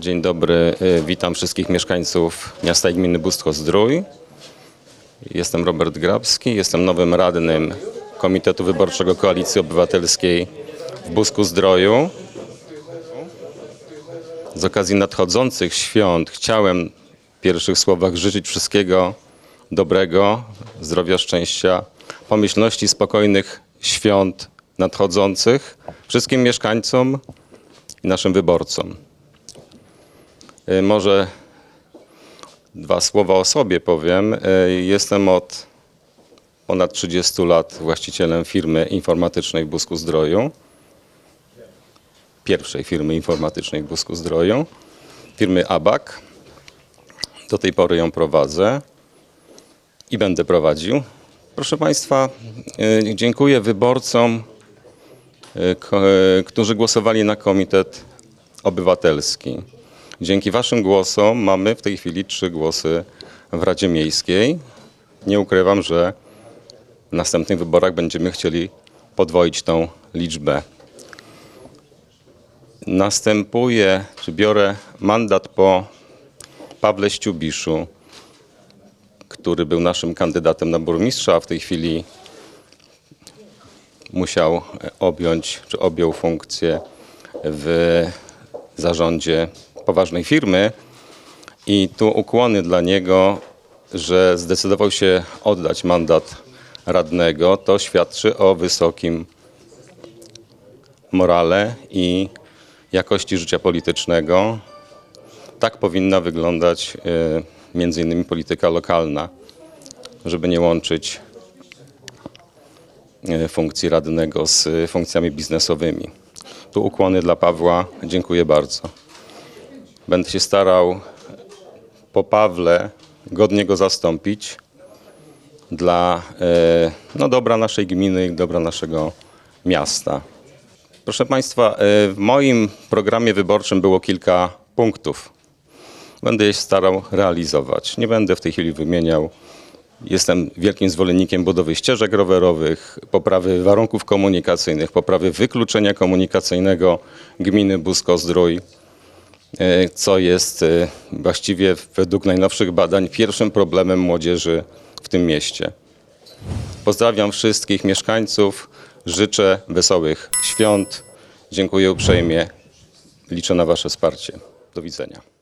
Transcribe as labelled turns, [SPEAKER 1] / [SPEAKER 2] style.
[SPEAKER 1] Dzień dobry, y, witam wszystkich mieszkańców miasta i gminy Bustwo-Zdrój. Jestem Robert Grabski, jestem nowym radnym Komitetu Wyborczego Koalicji Obywatelskiej w Busku-Zdroju. Z okazji nadchodzących świąt chciałem w pierwszych słowach życzyć wszystkiego dobrego, zdrowia, szczęścia, pomyślności, spokojnych świąt nadchodzących wszystkim mieszkańcom i naszym wyborcom. Y, Może dwa słowa o sobie powiem. Y, Jestem od ponad 30 lat właścicielem firmy informatycznej w Busku Zdroju. Pierwszej firmy informatycznej w Busku Zdroju. Firmy ABAC. Do tej pory ją prowadzę i będę prowadził. Proszę Państwa, y, dziękuję wyborcom, którzy głosowali na Komitet Obywatelski. Dzięki Waszym głosom mamy w tej chwili trzy głosy w Radzie Miejskiej. Nie ukrywam, że w następnych wyborach będziemy chcieli podwoić tą liczbę. Następuje, czy biorę mandat po Pawle Ściubiszu, który był naszym kandydatem na burmistrza, a w tej chwili musiał objąć, czy objął funkcję w zarządzie poważnej firmy. I tu ukłony dla niego, że zdecydował się oddać mandat radnego. To świadczy o wysokim morale i jakości życia politycznego. Tak powinna wyglądać y, między innymi polityka lokalna, żeby nie łączyć y, funkcji radnego z y, funkcjami biznesowymi. Tu ukłony dla Pawła. Dziękuję bardzo. Będę się starał po Pawle godnie go zastąpić dla e, no, dobra naszej gminy i dobra naszego miasta. Proszę Państwa, e, w moim programie wyborczym było kilka punktów. Będę je starał realizować. Nie będę w tej chwili wymieniał. Jestem wielkim zwolennikiem budowy ścieżek rowerowych, poprawy warunków komunikacyjnych, poprawy wykluczenia komunikacyjnego gminy Busko-Zdrój co jest e, właściwie według najnowszych badań pierwszym problemem młodzieży w tym mieście. Pozdrawiam wszystkich mieszkańców, życzę wesołych świąt. Dziękuję uprzejmie. Liczę na Wasze wsparcie. Do widzenia.